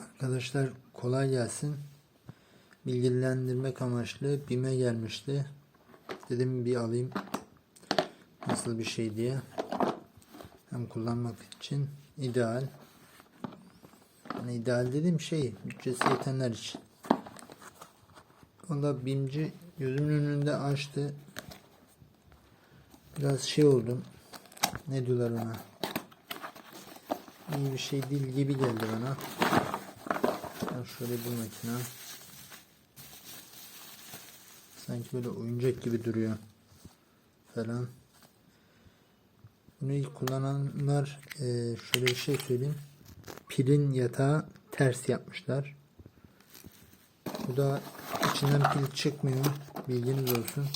Arkadaşlar kolay gelsin. Bilgilendirmek amaçlı BİM'e gelmişti. Dedim bir alayım. Nasıl bir şey diye. Hem kullanmak için ideal. Yani ideal dediğim şey bütçesi yetenler için. Da BİM'ci gözümün önünde açtı. Biraz şey oldum. Ne diyorlar ona? İyi bir şey değil gibi geldi bana. Ben şöyle bir makine. Sanki böyle oyuncak gibi duruyor. Falan. Bunu ilk kullananlar eee, şöyle bir şey söyleyeyim. Pilin yatağı ters yapmışlar. Bu da içinden pil çıkmıyor. Bilginiz olsun.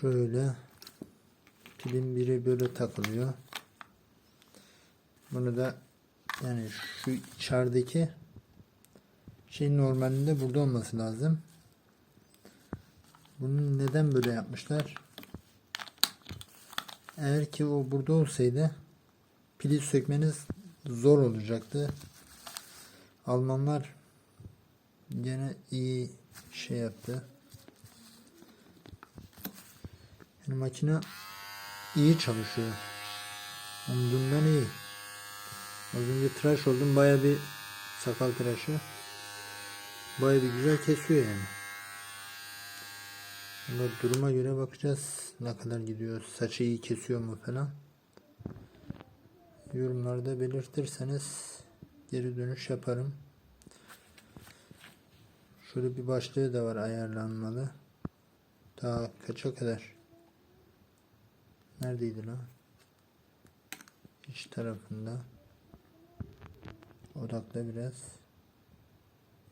Şöyle pilin biri böyle takılıyor. Bunu da yani şu içerideki şey normalinde burada olması lazım. Bunu neden böyle yapmışlar? Eğer ki o burada olsaydı pili sökmeniz zor olacaktı. Almanlar gene iyi şey yaptı. Yani makine iyi çalışıyor. Umduğumdan iyi. Az önce tıraş oldum. Baya bir sakal tıraşı. Baya bir güzel kesiyor yani. Ama duruma göre bakacağız. Ne kadar gidiyor. Saçı iyi kesiyor mu falan. Yorumlarda belirtirseniz geri dönüş yaparım. Şöyle bir başlığı da var ayarlanmalı. Daha kaça kadar? Neredeydi lan? İç tarafında. Odakla biraz.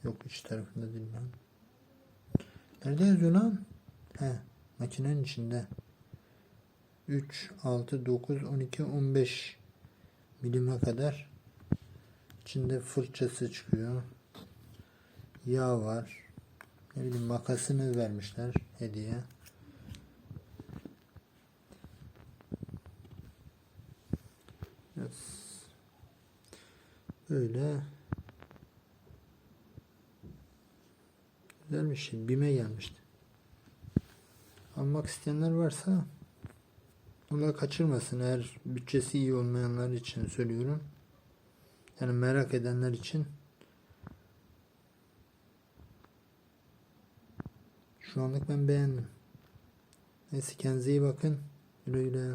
Yok iç tarafında değil lan. Nerede yazıyor lan? He, makinenin içinde. 3, 6, 9, 12, 15 milime kadar içinde fırçası çıkıyor. Yağ var. Ne bileyim makasını vermişler hediye. Böyle güzel bir şey. Bime gelmişti. Almak isteyenler varsa onlar kaçırmasın. Eğer bütçesi iyi olmayanlar için söylüyorum. Yani merak edenler için şu anlık ben beğendim. Neyse kendinize iyi bakın. Güle güle.